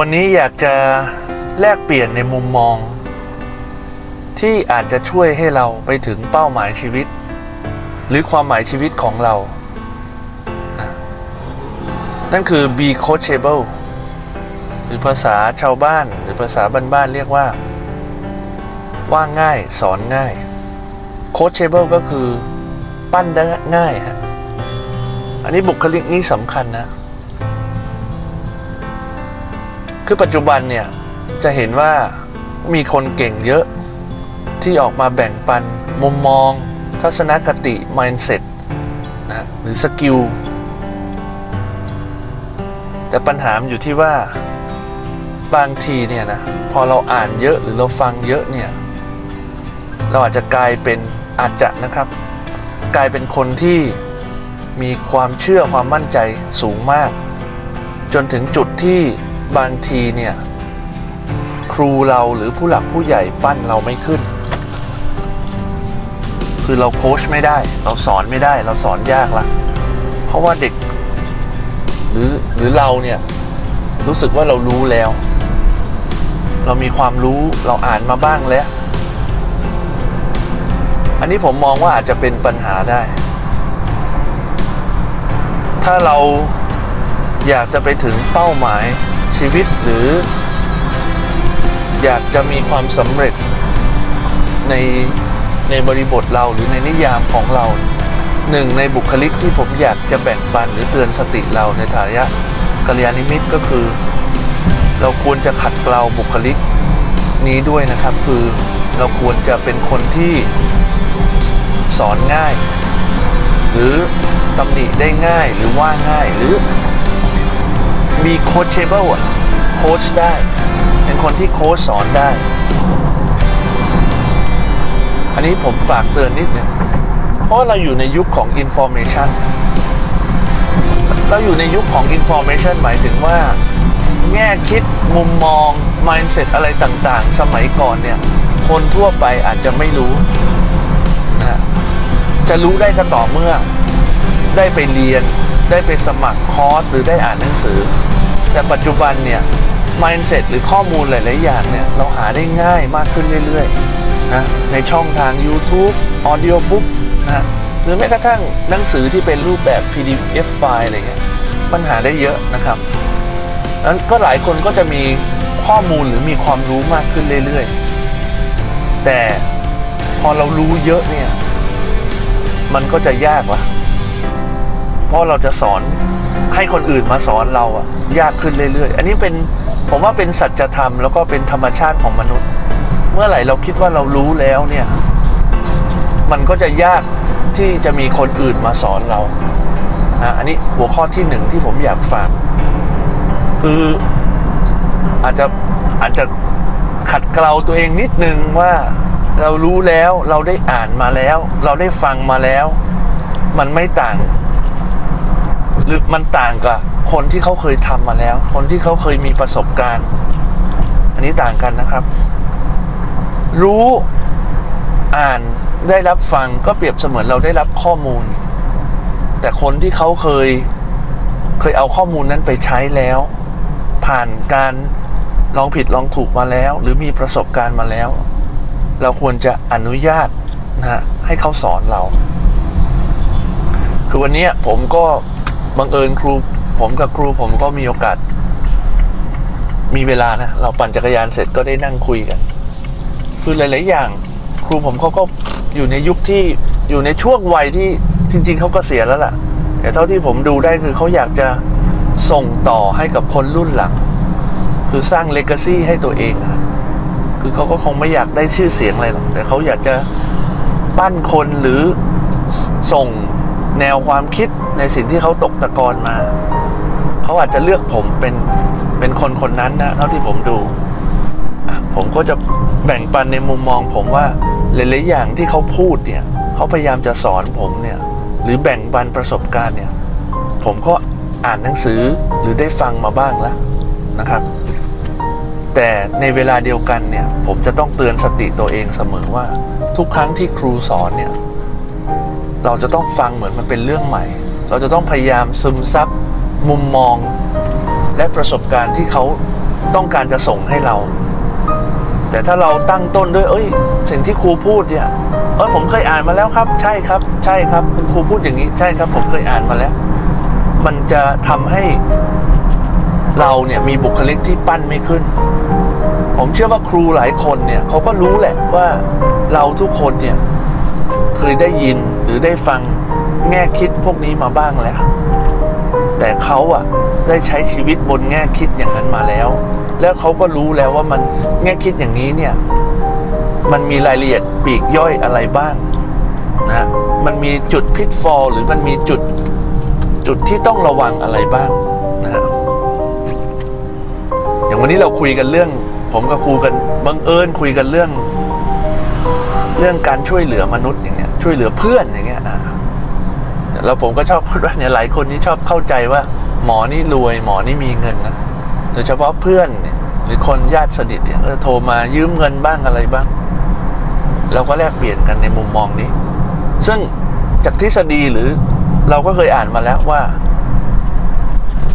วันนี้อยากจะแลกเปลี่ยนในมุมมอง ที่อาจจะช่วยให้เราไปถึงเป้าหมายชีวิต หรือความหมายชีวิตของเรา นั่นคือ be coachable หรือภาษาชาวบ้านหรือภาษาบ้านๆเรียกว่า ว่าง่ายสอนง่าย coachable ก็คือปั้นได้ง่ายฮะอันนี้บุคลิกนี้สำคัญนะ คือปัจจุบันเนี่ยจะเห็นว่ามีคนเก่งเยอะที่ออกมาแบ่งปัน มุมมอง ทัศนคติ mindset นะหรือสกิลแต่ปัญหามอยู่ที่ว่าบางทีเนี่ยนะพอเราอ่านเยอะหรือเราฟังเยอะเนี่ยเราอาจจะกลายเป็นอาจจะนะครับ กลายเป็นคนที่มีความเชื่อความมั่นใจสูงมาก จนถึงจุดที่ บางทีเนี่ย ครูเราหรือผู้หลักผู้ใหญ่ปั้นเราไม่ขึ้น คือเราโค้ชไม่ได้ เราสอนไม่ได้ เราสอนยากละเพราะว่าเด็ก หรือหรือเราเนี่ย รู้สึกว่าเรารู้แล้ว เรามีความรู้เราอ่านมาบ้างแล้ว อันนี้ผมมองว่าอาจจะเป็นปัญหาได้ ถ้าเราอยากจะไปถึงเป้าหมาย ชีวิตหรือ อยากจะมีความสำเร็จในในบริบทเราหรือในนิยามของเราหนึ่งในบุคลิกที่ผมอยากจะแบ่งปันหรือเตือนสติเราในฐานะกัลยาณมิตก็คือ เราควรจะขัดเกลาบุคลิกนี้ด้วยนะครับ คือเราควรจะเป็นคนที่สอนง่าย หรือตำหนิได้ง่ายหรือว่าง่ายหรือ มีโคชเชเบิลอะโค้ชได้ เป็นคนที่โค้ชสอนได้ อันนี้ผมฝากเตือนนิดหนึ่งเพราะเราอยู่ในยุคของ Information เราอยู่ในยุคของ Information หมายถึงว่า แง่คิดมุมมอง mindset อะไรต่างๆ สมัยก่อนเนี่ย คนทั่วไปอาจจะไม่รู้นะฮะจะรู้ได้ก็ต่อเมื่อได้ไปเรียน ได้ไปสมัครคอร์สหรือได้อ่านหนังสือ แต่ปัจจุบันเนี่ย mindset หรือข้อมูลหลาย ๆ อย่างเนี่ย เราหาได้ง่ายมากขึ้นเรื่อย ๆ นะ ในช่องทาง YouTube Audio Book นะหรือแม้กระทั่งหนังสือที่เป็นรูปแบบ PDF ไฟล์อะไรเงี้ยมันหาได้เยอะนะครับแล้วก็หลายคนก็จะมีข้อมูลหรือมีความรู้มากขึ้นเรื่อย ๆ แต่พอเรารู้เยอะเนี่ย มันก็จะยากละ เพราะเราจะสอนให้คนอื่นมาสอนเราอะยากขึ้นเรื่อยๆ อันนี้เป็นผมว่าเป็นสัจธรรมแล้วก็เป็นธรรมชาติของมนุษย์ เมื่อไหร่เราคิดว่าเรารู้แล้วเนี่ย มันก็จะยากที่จะมีคนอื่นมาสอนเรานะอันนี้หัวข้อที่หนึ่งที่ผมอยากฝากคืออาจจะอาจจะขัดเกลาตัวเองนิดนึงว่าเรารู้แล้วเราได้อ่านมาแล้ว เราได้ฟังมาแล้ว มันไม่ต่าง หรือมันต่างกับคนที่เขาเคยทำมาแล้ว คนที่เขาเคยมีประสบการณ์ อันนี้ต่างกันนะครับ รู้อ่านได้รับฟังก็เปรียบเสมือนเราได้รับข้อมูล แต่คนที่เขาเคยเคยเอาข้อมูลนั้นไปใช้แล้ว ผ่านการลองผิดลองถูกมาแล้ว หรือมีประสบการณ์มาแล้ว เราควรจะอนุญาตนะฮะให้เขาสอนเรา คือวันนี้ผมก็ บังเอิญครูผมกับครูผมก็มีโอกาส มีเวลานะ เราปั่นจักรยานเสร็จก็ได้นั่งคุยกัน คือหลาย ๆ อย่าง ครูผมเขาก็อยู่ในยุคที่อยู่ในช่วงวัยที่จริง ๆเขาก็เสียแล้วล่ะ แต่เท่าที่ผมดูได้คือเขาอยากจะส่งต่อให้กับคนรุ่นหลัง คือสร้างเลก a ซีให้ตัวเองอะคือเขาก็คงไม่อยากได้ชื่อเสียงอะไรหรอกแต่เขาอยากจะปั้นคนหรือส่งแนวความคิด ในสิ่งที่เขาตกตะกอนมา เขาอาจจะเลือกผมเป็นเป็นคนคนนั้นนะเท่าที่ผมดูผมก็จะแบ่งปันในมุมมองผมว่าหลายๆอย่างที่เขาพูดเนี่ยเขาพยายามจะสอนผมเนี่ยหรือแบ่งปันประสบการณ์เนี่ยผมก็อ่านหนังสือหรือได้ฟังมาบ้างแล้วนะครับ แต่ในเวลาเดียวกันเนี่ยผมจะต้องเตือนสติตัวเองเสมอว่า ทุกครั้งที่ครูสอนเนี่ยเราจะต้องฟังเหมือนมันเป็นเรื่องใหม่ เราจะต้องพยายามซึมซับมุมมอง และประสบการณ์ที่เขาต้องการจะส่งให้เรา แต่ถ้าเราตั้งต้นด้วย เอ้ย สิ่งที่ครูพูดเนี่ยเออผมเคยอ่านมาแล้วครับ ใช่ครับ ใช่ครับ คุณครูพูดอย่างนี้ใช่ครับ ผมเคยอ่านมาแล้ว มันจะทำให้เราเนี่ยมีบุคลิกที่ปั้นไม่ขึ้น ผมเชื่อว่าครูหลายคนเนี่ยเขาก็รู้แหละว่าเราทุกคนเนี่ยเคยได้ยินหรือได้ฟัง แง่คิดพวกนี้มาบ้างแล้ว แต่เขาอะได้ใช้ชีวิตบนแง่คิดอย่างนั้นมาแล้ว แล้วเขาก็รู้แล้วว่ามันแง่คิดอย่างนี้เนี่ย มันมีรายละเอียดปีกย่อยอะไรบ้างนะมันมีจุดพิทฟอลหรือมันมีจุดจุดที่ต้องระวังอะไรบ้างนะฮะอย่างวันนี้เราคุยกันเรื่อง ผมกับครูกันบังเอิญคุยกันเรื่อง เรื่องการช่วยเหลือมนุษย์อย่างเงี้ยช่วยเหลือเพื่อนอย่างเงี้ยอ่า แล้วผมก็ชอบพูดว่าเนี่ยหลายคนนี่ชอบเข้าใจว่า หมอนี่รวย หมอนี่มีเงินนะโดยเฉพาะเพื่อนเนี่ยหรือคนญาติสนิทเนี่ยเออโทรมายืมเงินบ้างอะไรบ้างเราก็แลกเปลี่ยนกันในมุมมองนี้ ซึ่งจากทฤษฎีหรือเราก็เคยอ่านมาแล้วว่า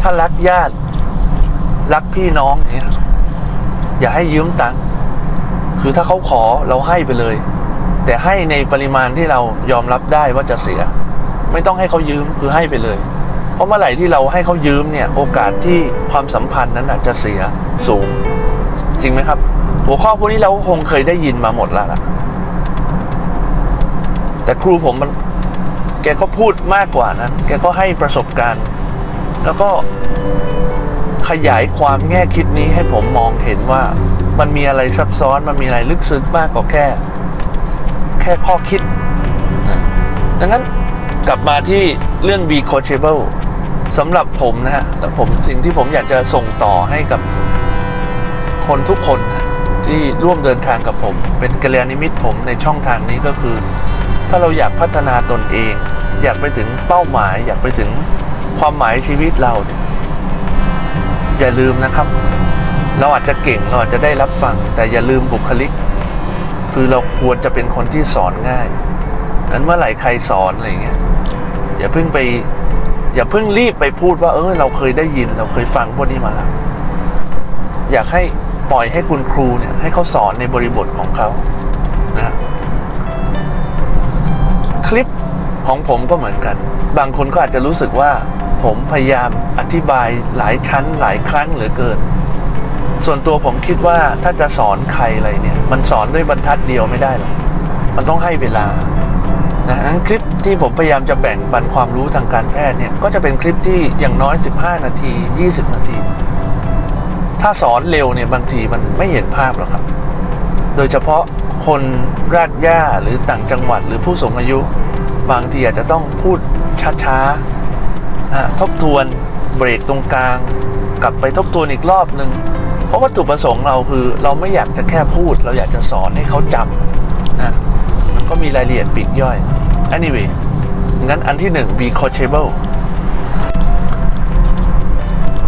ถ้ารักญาติรักพี่น้องอย่างเงี้ยอย่าให้ยืมตังค์คือถ้าเขาขอเราให้ไปเลย แต่ให้ในปริมาณที่เรายอมรับได้ว่าจะเสีย ไม่ต้องให้เขายืมคือให้ไปเลย เพราะเมื่อไหร่ที่เราให้เขายืมเนี่ยโอกาสที่ความสัมพันธ์นั้นอาจจะเสียสูง จริงไหมครับ หัวข้อพวกนี้เราก็คงเคยได้ยินมาหมดแล้วล่ะ แต่ครูผมมันแกก็พูดมากกว่านั้น แกก็ให้ประสบการณ์ แล้วก็ขยายความแง่คิดนี้ให้ผมมองเห็นว่ามันมีอะไรซับซ้อนมันมีอะไรลึกซึ้งมากกว่าแค่ แค่ข้อคิดดังนั้น กลับมาที่เรื่อง be coachable สำหรับผมนะฮะแล้วผมสิ่งที่ผมอยากจะส่งต่อให้กับคนทุกคนนะที่ร่วมเดินทางกับผม เป็นกัลยาณมิตรผมในช่องทางนี้ก็คือ ถ้าเราอยากพัฒนาตนเอง อยากไปถึงเป้าหมาย อยากไปถึงความหมายชีวิตเราเนี่ยอย่าลืมนะครับ เราอาจจะเก่งเราอาจจะได้รับฟัง แต่อย่าลืมบุคลิก คือเราควรจะเป็นคนที่สอนง่ายนั้นเมื่อไหร่ใครสอนอะไรเงี้ย อย่าเพิ่งไป อย่าเพิ่งรีบไปพูดว่า เออเราเคยได้ยิน เราเคยฟังพวกนี้มาแล้วอยากให้ปล่อยให้คุณครูเนี่ย ให้เขาสอนในบริบทของเขานะคลิปของผมก็เหมือนกัน บางคนก็อาจจะรู้สึกว่า ผมพยายามอธิบายหลายชั้นหลายครั้งเหลือเกิน ส่วนตัวผมคิดว่าถ้าจะสอนใครอะไรเนี่ย มันสอนด้วยบรรทัดเดียวไม่ได้หรอกมันต้องให้เวลา นะนั้นคลิปที่ผมพยายามจะแบ่งปันความรู้ทางการแพทย์เนี่ย ก็จะเป็นคลิปที่อย่างน้อย 15 นาที 20 นาที ถ้าสอนเร็วเนี่ยบางทีมันไม่เห็นภาพหรอกครับ โดยเฉพาะคนรากหญ้าหรือต่างจังหวัดหรือผู้สูงอายุ บางทีอาจจะต้องพูดช้าๆอะทบทวนเบรกตรงกลาง กลับไปทบทวนอีกรอบหนึ่งเพราะวัตถุประสงค์เราคือ เราไม่อยากจะแค่พูด เราอยากจะสอนให้เขาจำ ก็มีรายละเอียดปีกย่อย anyway งั้นอันที่หนึ่ง be coachable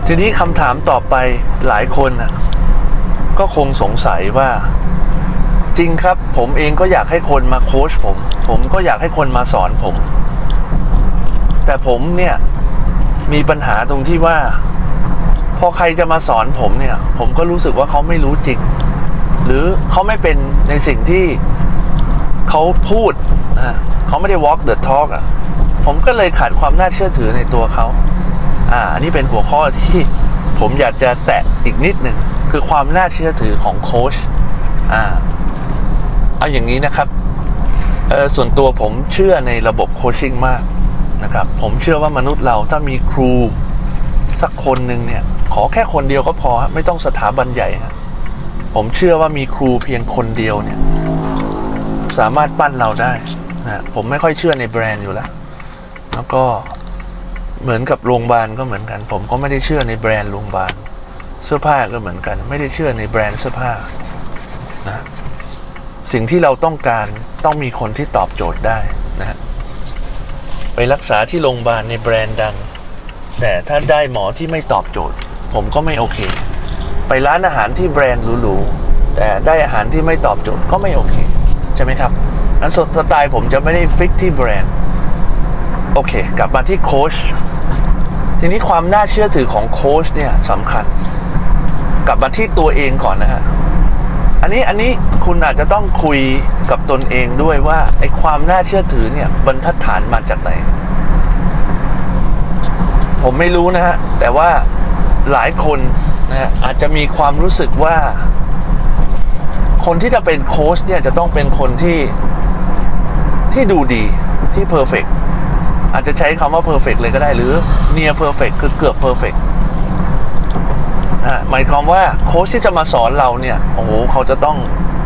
ทีนี้คำถามต่อไปหลายคนก็คงสงสัยว่า จริงครับ ผมเองก็อยากให้คนมาโค้ชผม ผมก็อยากให้คนมาสอนผม แต่ผมเนี่ย มีปัญหาตรงที่ว่า พอใครจะมาสอนผมเนี่ย ผมก็รู้สึกว่าเขาไม่รู้จริง หรือเขาไม่เป็นในสิ่งที่ เขาพูดอะเขาไม่ได้ walk the talk อะผมก็เลยขาดความน่าเชื่อถือในตัวเขาอ่าอันนี้เป็นหัวข้อที่ผมอยากจะแตะอีกนิดหนึ่งคือความน่าเชื่อถือของโค้ชอ่าเอาอย่างนี้นะครับเออส่วนตัวผมเชื่อในระบบโคชชิ่งมากนะครับ ผมเชื่อว่ามนุษย์เราถ้ามีครูสักคนหนึ่งเนี่ย ขอแค่คนเดียวก็พอฮะไม่ต้องสถาบันใหญ่ฮะผมเชื่อว่ามีครูเพียงคนเดียวเนี่ย สามารถปั้นเราได้นะผมไม่ค่อยเชื่อในแบรนด์อยู่แล้ว แล้วก็เหมือนกับโรงพยาบาลก็เหมือนกัน ผมก็ไม่ได้เชื่อในแบรนด์โรงพยาบาลเสื้อผ้าก็เหมือนกัน ไม่ได้เชื่อในแบรนด์เสื้อผ้านะสิ่งที่เราต้องการต้องมีคนที่ตอบโจทย์ได้นะฮะไปรักษาที่โรงพยาบาลในแบรนด์ดัง แต่ถ้าได้หมอที่ไม่ตอบโจทย์ ผมก็ไม่โอเค ไปร้านอาหารที่แบรนด์หรูๆแต่ได้อาหารที่ไม่ตอบโจทย์ก็ไม่โอเค ใช่ไหมครับนั้นสไตล์ผมจะไม่ได้ฟิกที่แบรนด์ โอเค กลับมาที่โค้ชทีนี้ความน่าเชื่อถือของโค้ชเนี่ยสำคัญ กลับมาที่ตัวเองก่อนนะฮะอันนี้อันนี้คุณอาจจะต้องคุยกับตนเองด้วยว่าไอ้ความน่าเชื่อถือเนี่ยบรรทัดฐานมาจากไหน ผมไม่รู้นะฮะ แต่ว่าหลายคนนะฮะอาจจะมีความรู้สึกว่า คนที่จะเป็นโค้ชเนี่ยจะต้องเป็นคนที่ที่ดูดีที่เพอร์เฟกอาจจะใช้คำว่าเพอร์เฟกเลยก็ได้หรือเนียเพอร์เฟกคือเกือบเพอร์เฟกหมายความว่าโค้ชที่จะมาสอนเราเนี่ยโอ้โหเขาจะต้อง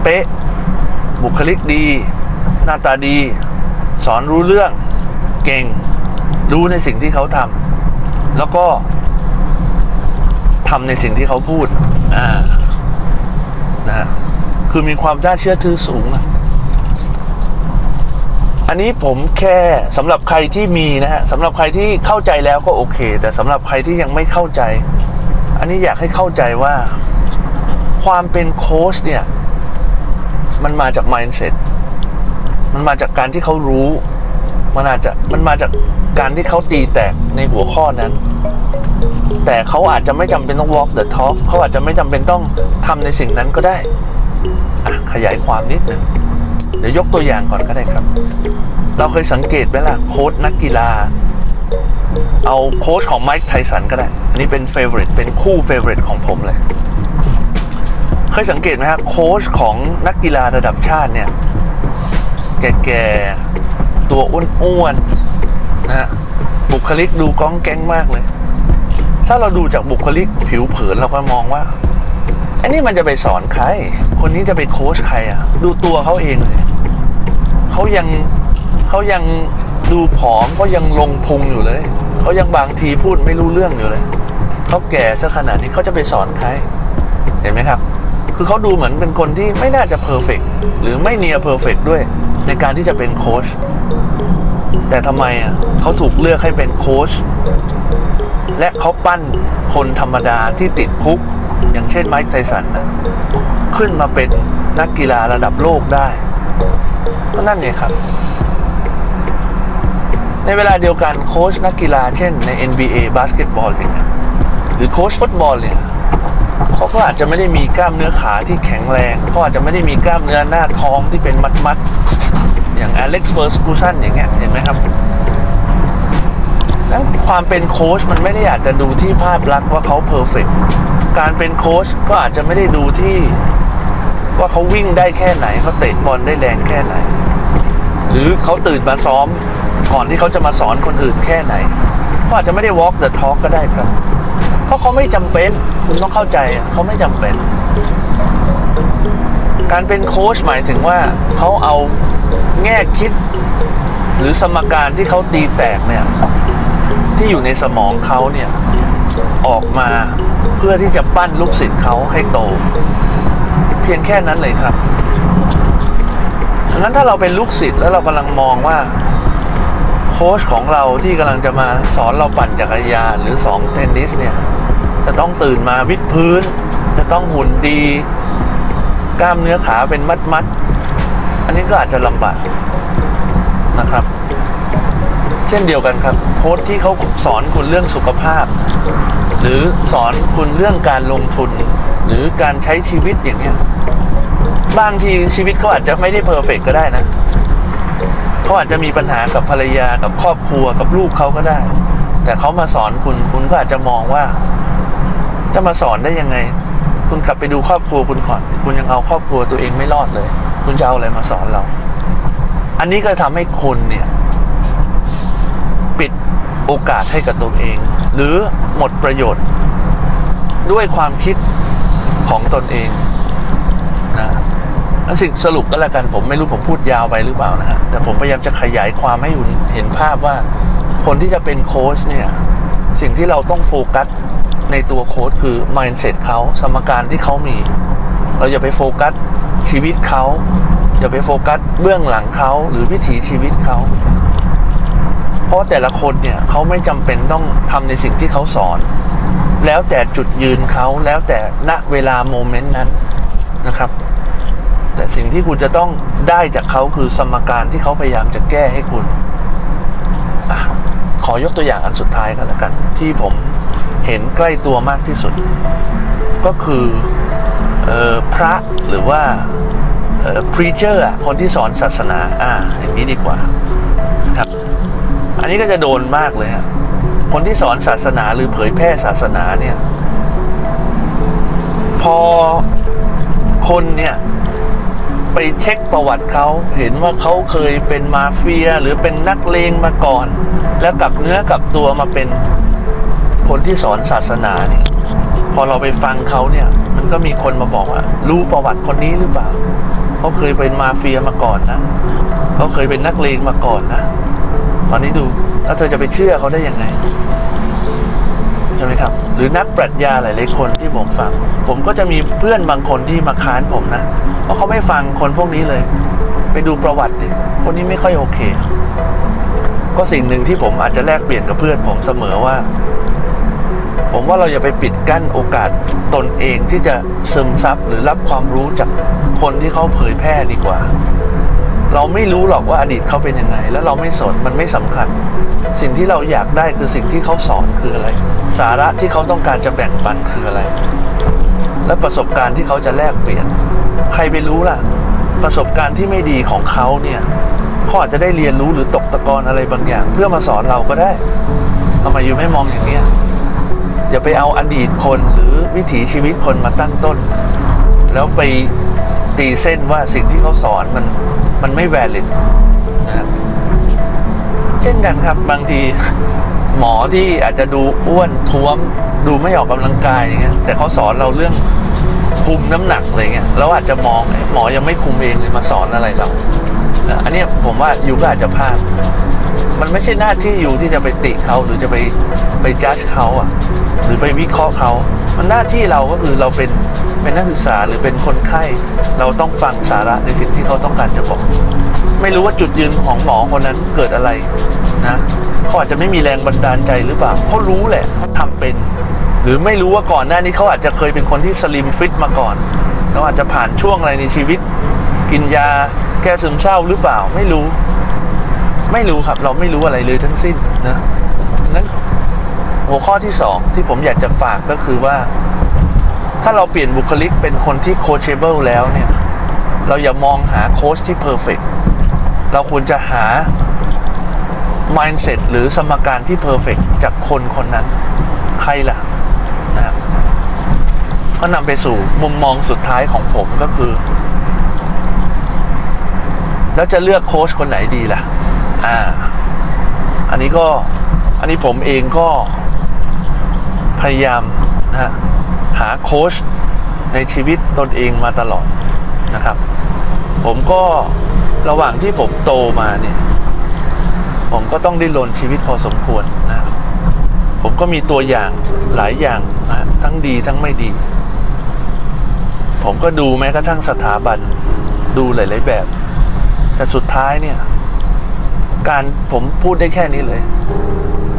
เป๊ะบุคลิกดี หน้าตาดี สอนรู้เรื่องเก่ง รู้ในสิ่งที่เขาทำแล้วก็ทำในสิ่งที่เขาพูดอ่านะฮะ คือมีความน่าเชื่อถือสูงอะอันนี้ผมแค่สำหรับใครที่มีนะฮะสำหรับใครที่เข้าใจแล้วก็โอเค แต่สำหรับใครที่ยังไม่เข้าใจ อันนี้อยากให้เข้าใจว่า ความเป็นโค้ชเนี่ย มันมาจาก mindset มันมาจากการที่เขารู้ มันอาจจะมันมาจากการที่เขาตีแตกในหัวข้อนั้น แต่เขาอาจจะไม่จำเป็นต้อง walk the talk เขาอาจจะไม่จำเป็นต้องทำในสิ่งนั้นก็ได้ ขยายความนิดหนึ่งเดี๋ยวยกตัวอย่างก่อนก็ได้ครับ เราเคยสังเกตไหมล่ะโค้ชนักกีฬา เอาโค้ชของไมค์ไทสันก็ได้ อันนี้เป็นเฟเวอริตเป็นคู่เฟเวอริตของผมเลย เคยสังเกตไหมฮะโค้ชของนักกีฬาระดับชาติเนี่ย แก่ๆ ตัวอ้วนๆนะฮะบุคลิกดูก้องแก๊งมากเลย ถ้าเราดูจากบุคลิกผิวเผินเราก็มองว่า อ้นี่มันจะไปสอนใคร คนนี้จะไปโค้ชใครอะ ดูตัวเขาเองเลยเขายังเขายังดูผอมเขายังลงพุงอยู่เลย เขายังบางทีพูดไม่รู้เรื่องอยู่เลยเขาแก่ซะขนาดนี้เขาจะไปสอนใคร เห็นไหมครับ คือเขาดูเหมือนเป็นคนที่ไม่น่าจะเพอร์เฟกหรือไม่เนียเพอร์เฟกด้วย ในการที่จะเป็นโค้ชแต่ทำไมอะเขาถูกเลือกให้เป็นโค้ชและเขาปั้นคนธรรมดาที่ติดคุก อย่างเช่นไมค์ไทสันนะขึ้นมาเป็นนักกีฬาระดับโลกได้ก็นั่นไงครับ ในเวลาเดียวกันโค้ชนักกีฬาเช่นใน NBA บาสเกตบอลเงี้ยหรือโค้ชฟุตบอลเนี่ยเขาก็อาจจะไม่ได้มีกล้ามเนื้อขาที่แข็งแรงเขาอาจจะไม่ได้มีกล้ามเนื้อหน้าท้องที่เป็นมัดๆอย่างอเล็กซ์เฟอร์สกูสันอย่างเงี้ยเห็นไหมครับนั้นความเป็นโค้ชมันไม่ได้อยากจะดูที่ภาพลักษณ์ว่าเขาเพอร์เฟก การเป็นโค้ชก็อาจจะไม่ได้ดูที่ ว่าเขาวิ่งได้แค่ไหนเขาเตะบอลได้แรงแค่ไหน หรือเขาตื่นมาซ้อม ก่อนที่เขาจะมาสอนคนอื่นแค่ไหนเขาอาจจะไม่ได้ walk the talk ก็ได้ครับ เพราะเขาไม่จำเป็นคุณต้องเข้าใจเขาไม่จำเป็น การเป็นโค้ชหมายถึงว่าเขาเอาแง่คิด หรือสมการที่เขาตีแตกเนี่ยที่อยู่ในสมองเขาเนี่ยออกมา เพื่อที่จะปั้นลูกศิษย์เขาให้โต เพียงแค่นั้นเลยครับงนั้นถ้าเราเป็นลูกศิษย์แล้วเรากำลังมองว่าโค้ชของเราที่กำลังจะมาสอนเราปั่นจักรยานหรือสองเทนนิสเนี่ยจะต้องตื่นมาวิดพื้น จะต้องหุ่นดี กล้ามเนื้อขาเป็นมัดมัดอันนี้ก็อาจจะลำบากนะครับ เช่นเดียวกันครับ โค้ชที่เขาสอนคุณเรื่องสุขภาพ หรือสอนคุณเรื่องการลงทุน หรือการใช้ชีวิตอย่างเงี้ยบางทีชีวิตเขาอาจจะไม่ได้เพอร์เฟกก็ได้นะเขาอาจจะมีปัญหากับภรรยากับครอบครัวกับลูกเขาก็ได้ แต่เขามาสอนคุณคุณก็อาจจะมองว่า จะมาสอนได้ยังไง คุณกลับไปดูครอบครัวคุณก่อน คุณยังเอาครอบครัวตัวเองไม่รอดเลย คุณจะเอาอะไรมาสอนเรา อันนี้ก็ทำให้คนเนี่ย ปิดโอกาสให้กับตัวเอง หรือ หมดประโยชน์ ด้วยความคิดของตนเองนะอันสิ่งสรุปก็แล้วกันผมไม่รู้ผมพูดยาวไปหรือเปล่านะฮะแต่ผมพยายามจะขยายความให้คุณเห็นภาพว่า คนที่จะเป็นโค้ชเนี่ยสิ่งที่เราต้องโฟกัสในตัวโค้ชคือ mindset เขาสมการที่เขามี เราอย่าไปโฟกัสชีวิตเขาอย่าไปโฟกัสเบื้องหลังเขาหรือวิถีชีวิตเขา เพราะแต่ละคนเนี่ยเขาไม่จำเป็นต้องทำในสิ่งที่เขาสอน แล้วแต่จุดยืนเขาแล้วแต่ณเวลาโมเมนต์นั้นนะครับ แต่สิ่งที่คุณจะต้องได้จากเขาคือสมการที่เขาพยายามจะแก้ให้คุณอขอยกตัวอย่างอันสุดท้ายกันแล้วกัน ที่ผมเห็นใกล้ตัวมากที่สุด ก็คือออพระหรือว่าเอ่อ preacher อะคนที่สอนศาสนา อ่าอย่างนี้ดีกว่าครับ อันนี้ก็จะโดนมากเลยฮะคนที่สอนศาสนาหรือเผยแพร่ศาสนาเนี่ย พอคนเนี่ย ไปเช็คประวัติเขาเห็นว่าเขาเคยเป็นมาเฟียหรือเป็นนักเลงมาก่อน แล้วกลับเนื้อกลับตัวมาเป็นคนที่สอนศาสนาเนี่ยพอเราไปฟังเขาเนี่ย มันก็มีคนมาบอกว่า รู้ประวัติคนนี้หรือเปล่าเขาเคยเป็นมาเฟียมาก่อนนะเขาเคยเป็นนักเลงมาก่อนนะ อนนี้ดูแล้วเธอจะไปเชื่อเขาได้ยังไงใช่ไหมครับ หรือนักปรัชญาหลายๆคนที่ผมฟัง ผมก็จะมีเพื่อนบางคนที่มาค้านผมนะเพราะเขาไม่ฟังคนพวกนี้เลย ไปดูประวัติดิคนนี้ไม่ค่อยโอเค ก็สิ่งหนึ่งที่ผมอาจจะแลกเปลี่ยนกับเพื่อนผมเสมอว่า ผมว่าเราอย่าไปปิดกั้นโอกาสตนเองที่จะซึมซับหรือรับความรู้จากคนที่เขาเผยแพร่ดีกว่า เราไม่รู้หรอกว่าอดีตเขาเป็นยังไง แล้วเราไม่สนมันไม่สำคัญ สิ่งที่เราอยากได้คือสิ่งที่เขาสอนคืออะไร สาระที่เขาต้องการจะแบ่งปันคืออะไร และประสบการณ์ที่เขาจะแลกเปลี่ยน ใครไปรู้ล่ะ ประสบการณ์ที่ไม่ดีของเขาเนี่ยเขาอาจจะได้เรียนรู้หรือตกตะกอนอะไรบางอย่าง เพื่อมาสอนเราก็ได้ทำไมอยู่ไม่มองอย่างเนี้ยอย่าไปเอาอดีตคนหรือวิถีชีวิตคนมาตั้งต้น แล้วไปตีเส้นว่าสิ่งที่เขาสอนมัน มันไม่แวลิดนะครับเช่นกันครับบางทีหมอที่อาจจะดูอ้วนท้วม ดูไม่ออกกำลังกายอย่างเงี้ยแต่เขาสอนเราเรื่องคุมน้ำหนักอะไรเงี้ยเราอาจจะมองหมอยังไม่คุมเองเลยมาสอนอะไรเรานะอันนี้ผมว่ายูก็อาจจะพลาดมันไม่ใช่หน้าที่อยู่ที่จะไปติเขาหรือจะไปไปจัดเขาอะ หรือไปวิเคราะห์เขามันหน้าที่เราก็คือเราเป็น เป็นนักศึกษาหรือเป็นคนไข้เราต้องฟังสาระในสิ่งที่เขาต้องการจะบอก ไม่รู้ว่าจุดยืนของหมอคนนั้นเกิดอะไรนะเขาอาจจะไม่มีแรงบันดาลใจหรือเปล่าเขารู้แหละเขาทำเป็น หรือไม่รู้ว่าก่อนหน้านี้เขาอาจจะเคยเป็นคนที่สลิมฟิตมาก่อนเขาอาจจะผ่านช่วงอะไรในชีวิต กินยาแก้ซึมเศร้าหรือเปล่าไม่รู้ ไม่รู้ครับเราไม่รู้อะไรเลยทั้งสิ้นนะนั้นหัวข้อที่สองที่ผมอยากจะฝากก็คือว่า ถ้าเราเปลี่ยนบุคลิกเป็นคนที่โคชเบิลแล้วเนี่ย เราอย่ามองหาโค้ชที่เพอร์เฟกเราควรจะหา mindset หรือสมการที่เพอร์เฟกจากคนคนนั้น ใครล่ะนะครับก็นำไปสู่มุมมองสุดท้ายของผมก็คือ แล้วจะเลือกโค้ชคนไหนดีล่ะ อ่า อันนี้ก็ อันนี้ผมเองก็พยายามนะฮะ หาโค้ชในชีวิตตนเองมาตลอดนะครับ ผมก็ระหว่างที่ผมโตมาเนี่ย ผมก็ต้องดิ้นรนชีวิตพอสมควรนะครับผมก็มีตัวอย่างหลายอย่างนะทั้งดีทั้งไม่ดี ผมก็ดูแม้กระทั่งสถาบันดูหลาย ๆ แบบ แต่สุดท้ายเนี่ย การผมพูดได้แค่นี้เลย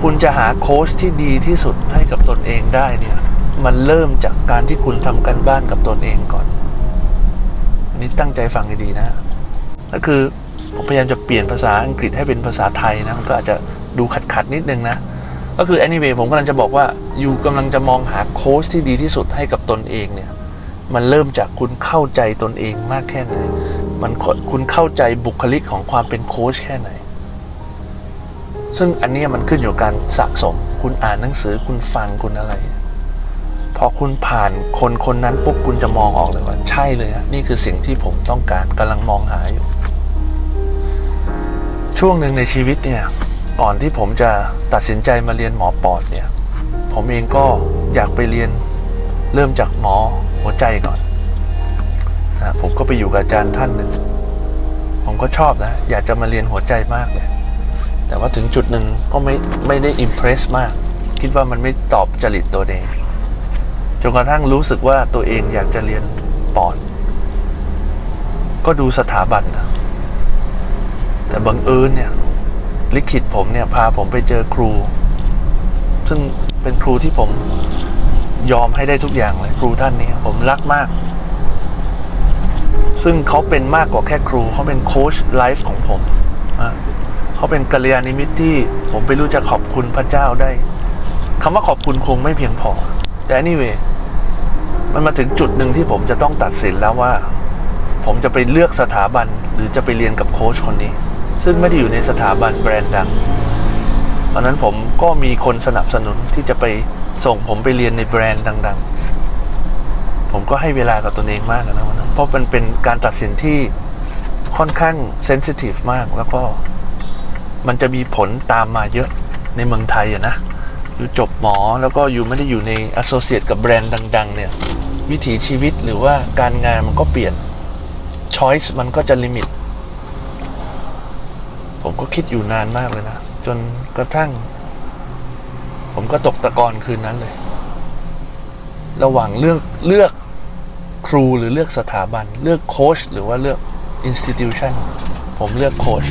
คุณจะหาโค้ชที่ดีที่สุดให้กับตนเองได้เนี่ย มันเริ่มจากการที่คุณทำกันบ้านกับตนเองก่อนอันนี้ตั้งใจฟังดีๆนะ ก็คือผมพยายามจะเปลี่ยนภาษาอังกฤษให้เป็นภาษาไทยนะมันก็อาจจะดูขัดๆนิดนึงนะ ก็คือ anyway ผมกำลังจะบอกว่าอยู่กำลังจะมองหาโค้ชที่ดีที่สุดให้กับตนเองเนี่ย มันเริ่มจากคุณเข้าใจตนเองมากแค่ไหน มันคุณเข้าใจบุคลิกของความเป็นโค้ชแค่ไหน ซึ่งอันนี้มันขึ้นอยู่กับการสะสม คุณอ่านหนังสือคุณฟังคุณอะไร พอคุณผ่านคนคนนั้นปุ๊บคุณจะมองออกเลยว่า ใช่เลยอะนี่คือสิ่งที่ผมต้องการกำลังมองหาอยู่ ช่วงหนึ่งในชีวิตเนี่ย ก่อนที่ผมจะตัดสินใจมาเรียนหมอปอดเนี่ย ผมเองก็อยากไปเรียนเริ่มจากหมอหัวใจก่อนนะผมก็ไปอยู่กับอาจารย์ท่านหนึ่ง ผมก็ชอบนะ อยากจะมาเรียนหัวใจมากเลย แต่ว่าถึงจุดหนึ่งก็ไม่ไม่ได้อิมเพรสมาก คิดว่ามันไม่ตอบจริตตัวเอง จนกระทั่งรู้สึกว่าตัวเองอยากจะเรียนปอด ก็ดูสถาบันนะแต่บังเอิญเนี่ย ลิขิตผมเนี่ย พาผมไปเจอครู ซึ่งเป็นครูที่ผมยอมให้ได้ทุกอย่างเลยครูท่านนี้ผมรักมาก ซึ่งเขาเป็นมากกว่าแค่ครู เขาเป็นโค้ชไลฟ์ของผมอะเขาเป็นกัลยาณมิตรที่ผมไปรู้จะขอบคุณพระเจ้าได้คำว่าขอบคุณคงไม่เพียงพอ แต่ anyway มันมาถึงจุดหนึ่งที่ผมจะต้องตัดสินแล้วว่า ผมจะไปเลือกสถาบันหรือจะไปเรียนกับโค้ชคนนี้ ซึ่งไม่ได้อยู่ในสถาบันแบรนด์ดังตอนนั้นผมก็มีคนสนับสนุนที่จะไปส่งผมไปเรียนในแบรนด์ดัง ๆ ผมก็ให้เวลากับตัวเองมากนะวันนั้นเพราะมันเป็นการตัดสินที่ค่อนข้างเซนซิทีฟมากแล้วก็มันจะมีผลตามมาเยอะในเมืองไทยอะนะ อยู่จบหมอแล้วก็อยู่ไม่ได้อยู่ใน a s s o c i a t e กับแบรนด์ดัง ๆ เนี่ย วิถีชีวิตหรือว่าการงานมันก็เปลี่ยน choice มันก็จะลิมิต ผมก็คิดอยู่นานมากเลยนะ จนกระทั่ง ผมก็ตกตะกอนคืนนั้นเลย ระหว่างเลือกเลือกครูหรือเลือกสถาบัน เลือกโค้ชหรือว่าเลือก institution ผมเลือกโค้ช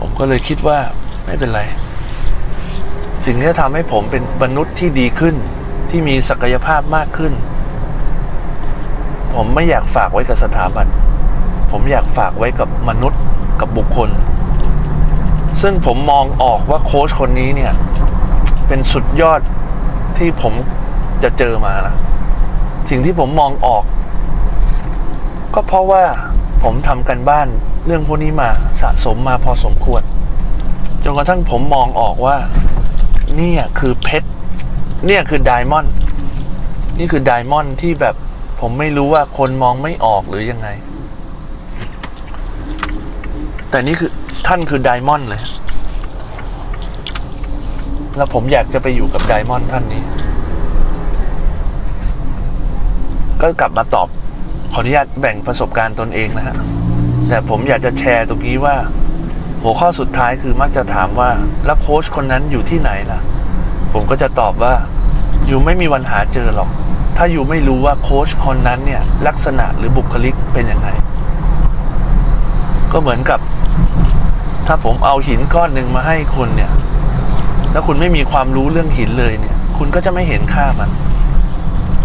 ผมก็เลยคิดว่าไม่เป็นไร สิ่งที่ทำให้ผมเป็นมนุษย์ที่ดีขึ้น ที่มีศักยภาพมากขึ้น ผมไม่อยากฝากไว้กับสถาบัน ผมอยากฝากไว้กับมนุษย์กับบุคคล ซึ่งผมมองออกว่าโค้ชคนนี้เนี่ย เป็นสุดยอดที่ผมจะเจอมานะสิ่งที่ผมมองออก ก็เพราะว่าผมทำกันบ้านเรื่องพวกนี้มาสะสมมาพอสมควร จนกระทั่งผมมองออกว่า นี่คือเพชร เนี่ยคือไดมอนด์นี่คือไดมอนด์ที่แบบผมไม่รู้ว่าคนมองไม่ออกหรือยังไง แต่นี่คือท่านคือไดมอนด์เลย แล้วผมอยากจะไปอยู่กับไดมอนด์ท่านนี้ ก็กลับมาตอบขออนุญาตแบ่งประสบการณ์ตนเองนะฮะ แต่ผมอยากจะแชร์ตรงนี้ว่า หัวข้อสุดท้ายคือมักจะถามว่า แล้วโค้ชคนนั้นอยู่ที่ไหนล่ะ ผมก็จะตอบว่าอยู่ไม่มีวันหาเจอหรอก ถ้าอยู่ไม่รู้ว่าโค้ชคนนั้นเนี่ยลักษณะหรือบุคลิกเป็นยังไง ก็เหมือนกับ ถ้าผมเอาหินก้อนหนึ่งมาให้คุณเนี่ย แล้วคุณไม่มีความรู้เรื่องหินเลยเนี่ย คุณก็จะไม่เห็นค่ามัน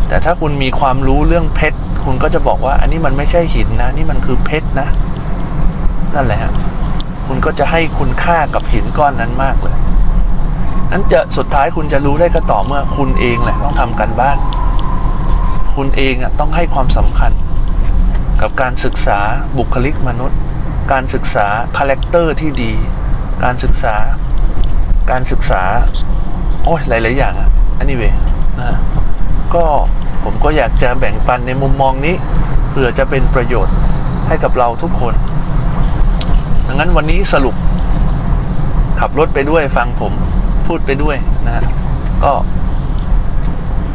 แต่ถ้าคุณมีความรู้เรื่องเพชรคุณก็จะบอกว่า อันนี้มันไม่ใช่หินนะ นี่มันคือเพชรนะ นั่นแหละฮะคุณก็จะให้คุณค่ากับหินก้อนนั้นมากเลย นั้นจะสุดท้ายคุณจะรู้ได้ก็ต่อเมื่อคุณเองแหละต้องทำกันบ้าน คุณเองอะต้องให้ความสำคัญ กับการศึกษาบุคลิกมนุษย์ การศึกษาคาแรคเตอร์ที่ดี การศึกษา การศึกษา โอ้ยหลาย ๆ อย่างอะอันนี้เวนะฮะก็ผมก็อยากจะแบ่งปันในมุมมองนี้เพื่อจะเป็นประโยชน์ให้กับเราทุกคน ดังนั้นวันนี้สรุปขับรถไปด้วยฟังผม พูดไปด้วยนะฮะก็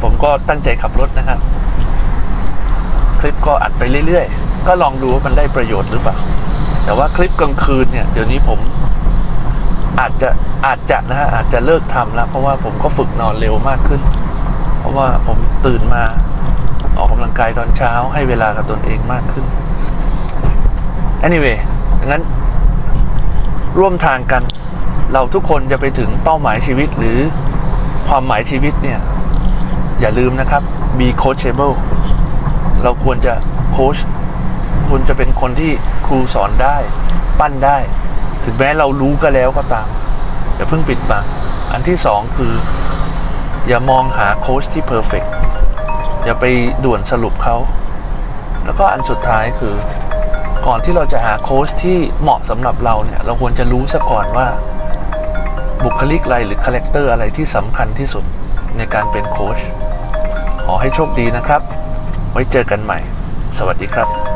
ผมก็ตั้งใจขับรถนะครับ คลิปก็อัดไปเรื่อยๆ ก็ลองดูว่ามันได้ประโยชน์หรือเปล่า แต่ว่าคลิปกลางคืนเนี่ย เดี๋ยวนี้ผมอาจจะอาจจะนะฮะอาจจะเลิกทำแล้วเพราะว่าผมก็ฝึกนอนเร็วมากขึ้น เพราะว่าผมตื่นมาออกกำลังกายตอนเช้าให้เวลากับตนเองมากขึ้น anyway ดังนั้นร่วมทางกัน เราทุกคนจะไปถึงเป้าหมายชีวิตหรือความหมายชีวิตเนี่ย อย่าลืมนะครับ be coachable เราควรจะโค้ชควรจะเป็นคนที่ครูสอนได้ ปั้นได้ ถึงแม้เรารู้ก็แล้วก็ตาม อย่าเพิ่งปิดบังอันที่สองคือ อย่ามองหาโค้ชที่เพอร์เฟกอย่าไปด่วนสรุปเขา แล้วก็อันสุดท้ายคือ ก่อนที่เราจะหาโค้ชที่เหมาะสำหรับเราเนี่ย เราควรจะรู้ซะก่อนว่า บุคลิกอะไรหรือคาแรคเตอร์อะไรที่สำคัญที่สุดในการเป็นโค้ชขอให้โชคดีนะครับ ไว้เจอกันใหม่ สวัสดีครับ